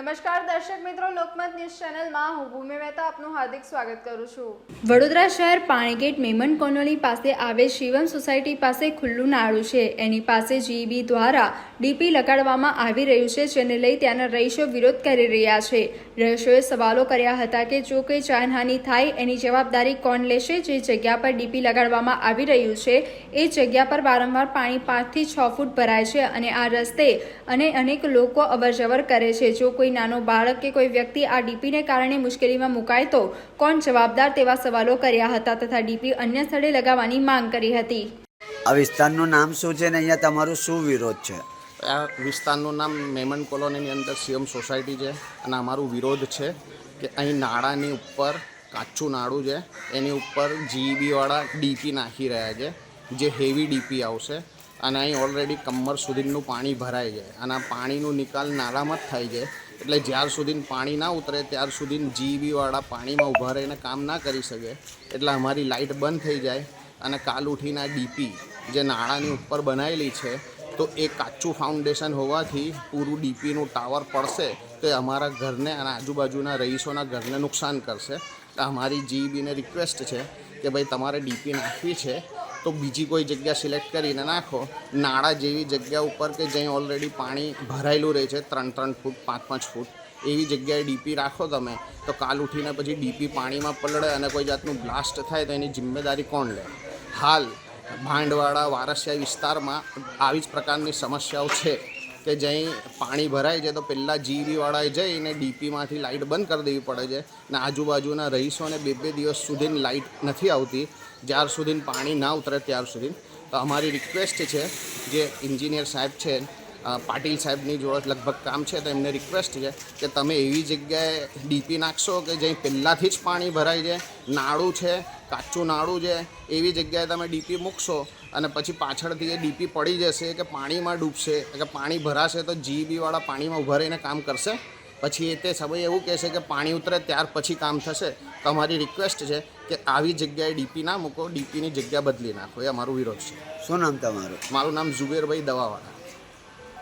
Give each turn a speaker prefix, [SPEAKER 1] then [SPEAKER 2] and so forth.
[SPEAKER 1] નમસ્કાર દર્શક મિત્રો, લોકમત ન્યૂઝ ચેનલમાં હું ભૂમિ મહેતા આપનું હાર્દિક સ્વાગત કરું છું.
[SPEAKER 2] વડોદરા શહેર પાણીગેટ મેમન કોલોની પાસે આવેલ શિવમ સોસાયટી પાસે ખુલ્લું નાળું છે. એની પાસે જીબી દ્વારા ડીપી લગાડવામાં આવી રહ્યું છે, જેને લઈ ત્યાંના રહીશો વિરોધ કરી રહ્યા છે. રહીશોએ સવાલો કર્યા હતા કે જો કોઈ જાનહાનિ થાય, એની જવાબદારી કોણ લેશે? જે જગ્યા પર ડીપી લગાડવામાં આવી રહ્યું છે, એ જગ્યા પર વારંવાર પાણી પાંચથી છ ફૂટ ભરાય છે અને આ રસ્તે અને અનેક લોકો અવરજવર કરે છે. જો કોઈ નાનો બાળક કે કોઈ વ્યક્તિ આ ડીપીને કારણે મુશ્કેલીમાં મુકાય તો કોણ જવાબદાર તેવા સવાલો કર્યા હતા તથા ડીપી અન્ય સ્થળે લગાવવાની માંગ કરી હતી.
[SPEAKER 3] આ વિસ્તારનું નામ શું છે ને અહીંયા તમારું શું વિરોધ છે?
[SPEAKER 4] આ વિસ્તારનું નામ મેમન કોલોનીની અંદર સીએમ સોસાયટી છે અને અમારું વિરોધ છે કે અહીં નાળાની ઉપર કાચું નાળું છે એની ઉપર જીબીવાળા ડીપી નાખી રહ્યા છે જે હેવી ડીપી આવશે અને અહીં ઓલરેડી કમર સુધીનું પાણી ભરાય છે અને આ પાણીનું નિકાલ નાળામાં જ થાય છે. એટલે જ્યાર સુધી પાણી ના ઉતરે, ત્યાર સુધી જીબીવાળા પાણીમાં ઊભા રહીને કામ ના કરી શકે. એટલે અમારી લાઇટ બંધ થઈ જાય અને કાલ ઉઠીને ડીપી જે નાળાની ઉપર બનાવેલી છે, તો એ કાચું ફાઉન્ડેશન હોવાથી પૂરું ડીપીનું ટાવર પડશે તો એ અમારા ઘરને અને આજુબાજુના રહીશોના ઘરને નુકસાન કરશે. તો અમારી જીબીને રિક્વેસ્ટ છે કે ભાઈ તમારે ડીપી નાખવી છે. તો બીજી કોઈ જગ્યા સિલેક્ટ કરીને નાખો. નાળા જેવી જગ્યા ઉપર કે જ્યાં ઓલરેડી પાણી ભરાયેલું રહે છે, ત્રણ ત્રણ ફૂટ, પાંચ પાંચ ફૂટ, એવી જગ્યાએ ડીપી રાખો તમે, તો કાલ ઉઠીને પછી ડીપી પાણીમાં પલળે અને કોઈ જાતનું બ્લાસ્ટ થાય તો એની જિમ્મેદારી કોણ લે? હાલ ભાંડવાડા વારસિયા વિસ્તારમાં આવી જ પ્રકારની સમસ્યાઓ છે. કે જ્યાં પાણી ભરાય છે તો પહેલાં જીબીવાળાએ જઈને ડીપીમાંથી લાઇટ બંધ કરી દેવી પડે છે ને આજુબાજુના રહીશોને બે બે દિવસ સુધી લાઇટ નથી આવતી, જ્યાર સુધી પાણી ના ઉતરે ત્યાર સુધી. તો અમારી રિક્વેસ્ટ છે જે એન્જિનિયર સાહેબ છે પાટીલ સાહેબની જોડે લગભગ કામ છે તો એમને રિક્વેસ્ટ છે કે તમે એવી જગ્યાએ ડીપી નાખશો કે જ્યાં પહેલાંથી જ પાણી ભરાય છે, નાળું છે કાચું નાળું છે એવી જગ્યાએ તમે ડીપી મૂકશો અને પછી પાછળથી એ ડીપી પડી જશે કે પાણીમાં ડૂબશે કે પાણી ભરાશે તો જીબીવાળા પાણીમાં ઊભા રહીને કામ કરશે. પછી એ તે સમયે એવું કહેશે કે પાણી ઉતરે ત્યાર પછી કામ થશે. તમારી રિક્વેસ્ટ છે કે આવી જગ્યાએ ડીપી ના મૂકો ડીપીની જગ્યા બદલી નાખો. એ અમારો વિરોધ છે.
[SPEAKER 3] શું નામ તમારું?
[SPEAKER 4] મારું નામ ઝુબેરભાઈ દવાવાળા.